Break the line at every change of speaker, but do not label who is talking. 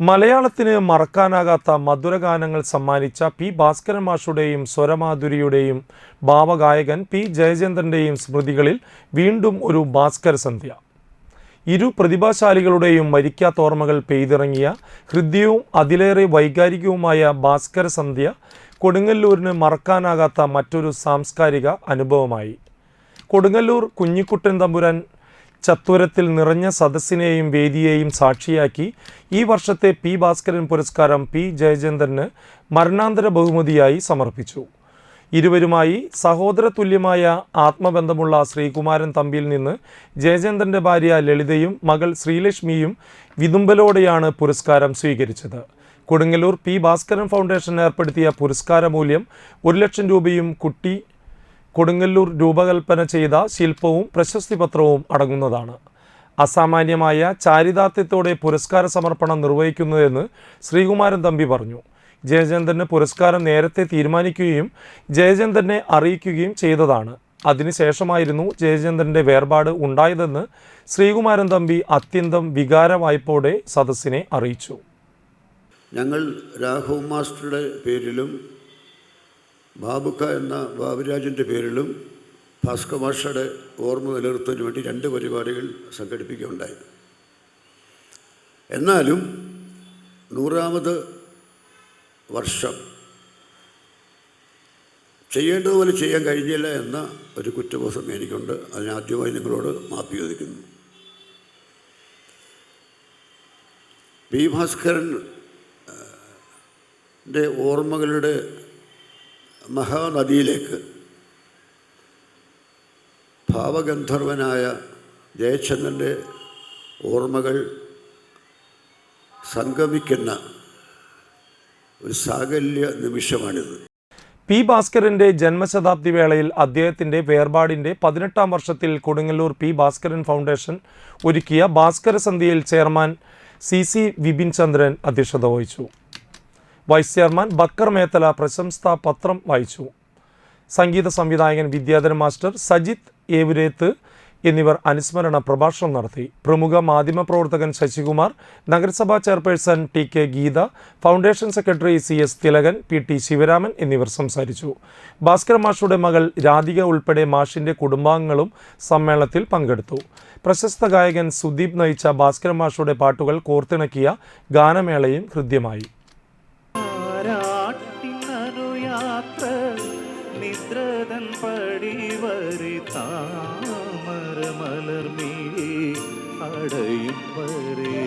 മലയാളത്തിന് മറക്കാനാകാത്ത മധുരഗാനങ്ങൾ സമ്മാനിച്ച പി ഭാസ്കരൻ മാഷുടെയും സ്വരമാധുരിയുടെയും ഭാവഗായകൻ പി ജയചന്ദ്രന്റെയും സ്മൃതികളിൽ വീണ്ടും ഒരു ഭാസ്കര സന്ധ്യ. ഇരു പ്രതിഭാശാലികളുടെയും മരിക്കാത്ത ഓർമ്മകൾ പെയ്തിറങ്ങിയ ഹൃദ്യവും അതിലേറെ വൈകാരികവുമായ ഭാസ്കര സന്ധ്യ കൊടുങ്ങല്ലൂരിന് മറക്കാനാകാത്ത മറ്റൊരു സാംസ്കാരിക അനുഭവമായി. കൊടുങ്ങല്ലൂർ കുഞ്ഞിക്കുട്ടൻ തമ്പുരാൻ ചത്വരത്തിൽ നിറഞ്ഞ സദസ്സിനെയും വേദിയെയും സാക്ഷിയാക്കി ഈ വർഷത്തെ പി ഭാസ്കരൻ പുരസ്കാരം പി ജയചന്ദ്രന് മരണാന്തര ബഹുമതിയായി സമർപ്പിച്ചു. ഇരുവരുമായി സഹോദര തുല്യമായ ആത്മബന്ധമുള്ള ശ്രീകുമാരൻ തമ്പിയിൽ നിന്ന് ജയചന്ദ്രന്റെ ഭാര്യ ലളിതയും മകൾ ശ്രീലക്ഷ്മിയും വിതുമ്പലോടെയാണ് പുരസ്കാരം സ്വീകരിച്ചത്. കൊടുങ്ങല്ലൂർ പി ഭാസ്കരൻ ഫൗണ്ടേഷൻ ഏർപ്പെടുത്തിയ പുരസ്കാര മൂല്യം ഒരു ലക്ഷം രൂപയും കുട്ടി കൊടുങ്ങല്ലൂർ രൂപകൽപ്പന ചെയ്ത ശില്പവും പ്രശസ്തി പത്രവും അടങ്ങുന്നതാണ്. അസാമാന്യമായ ചാരിതാർത്ഥ്യത്തോടെ പുരസ്കാര സമർപ്പണം നിർവഹിക്കുന്നതെന്ന് ശ്രീകുമാരൻ തമ്പി പറഞ്ഞു. ജയചന്ദ്രന് പുരസ്കാരം നേരത്തെ തീരുമാനിക്കുകയും ജയചന്ദ്രനെ അറിയിക്കുകയും ചെയ്തതാണ്. അതിനുശേഷമായിരുന്നു ജയചന്ദ്രന്റെ വേർപാട് ഉണ്ടായതെന്ന് ശ്രീകുമാരൻ തമ്പി അത്യന്തം വികാരവായ്പോടെ സദസ്സിനെ അറിയിച്ചു.
ഞങ്ങൾ രാഘവ് മാസ്റ്ററുടെ പേരിലും ബാബുക്ക എന്ന ബാബുരാജിന്റെ പേരിലും ഭാസ്കർ മാഷയുടെ ഓർമ്മ നിലനിർത്തുന്നതിന് വേണ്ടി രണ്ട് പരിപാടികൾ സംഘടിപ്പിക്കുകയുണ്ടായി. എന്നാലും നൂറാമത് വർഷം ചെയ്യേണ്ടതുപോലെ ചെയ്യാൻ കഴിഞ്ഞില്ല എന്ന ഒരു കുറ്റബോധം എനിക്കുണ്ട്. അതിനാദ്യമായി നിങ്ങളോട് മാപ്പ് ചോദിക്കുന്നു. പി ഭാസ്കരന്റെ ഓർമ്മകളുടെ മഹാനദിയിലേക്ക്. ഭാവഗന്ധർവനായ ജയചന്ദ്രന്റെ ഓർമ്മകൾ സംഗമിക്കുന്ന ഒരു സാകല്യ നിമിഷമാണിത്.
പി ഭാസ്കരന്റെ ജന്മശതാബ്ദി വേളയിൽ അദ്ദേഹത്തിന്റെ വേർപാടിന്റെ പതിനെട്ടാം വർഷത്തിൽ കൊടുങ്ങല്ലൂർ പി ഭാസ്കരൻ ഫൗണ്ടേഷൻ ഒരുക്കിയ ഭാസ്കര സന്ധ്യയിൽ chairman C C Vipin Chandran അധ്യക്ഷത വഹിച്ചു. വൈസ് ചെയർമാൻ ബക്കർ മേത്തല പ്രശംസാ പത്രം വായിച്ചു. സംഗീത സംവിധായകൻ വിദ്യാധരൻ മാസ്റ്റർ സജിത് ഏവുരേത്ത് എന്നിവർ അനുസ്മരണ പ്രഭാഷണം നടത്തി. പ്രമുഖ മാധ്യമപ്രവർത്തകൻ ശശികുമാർ നഗരസഭാ chairperson T K Geetha foundation secretary C S Thilakan P T Sivaraman എന്നിവർ സംസാരിച്ചു. ഭാസ്കർ മാഷുടെ മകൾ രാധിക ഉൾപ്പെടെ മാഷിന്റെ കുടുംബാംഗങ്ങളും സമ്മേളനത്തിൽ പങ്കെടുത്തു. പ്രശസ്ത ഗായകൻ സുദീപ് നയിച്ച ഭാസ്കർ മാഷുടെ പാട്ടുകൾ കോർത്തിണക്കിയ ഗാനമേളയും ഹൃദ്യമായി.
நித்ரதன் படிவரி தாமர மலர் மீ அடையும் வரே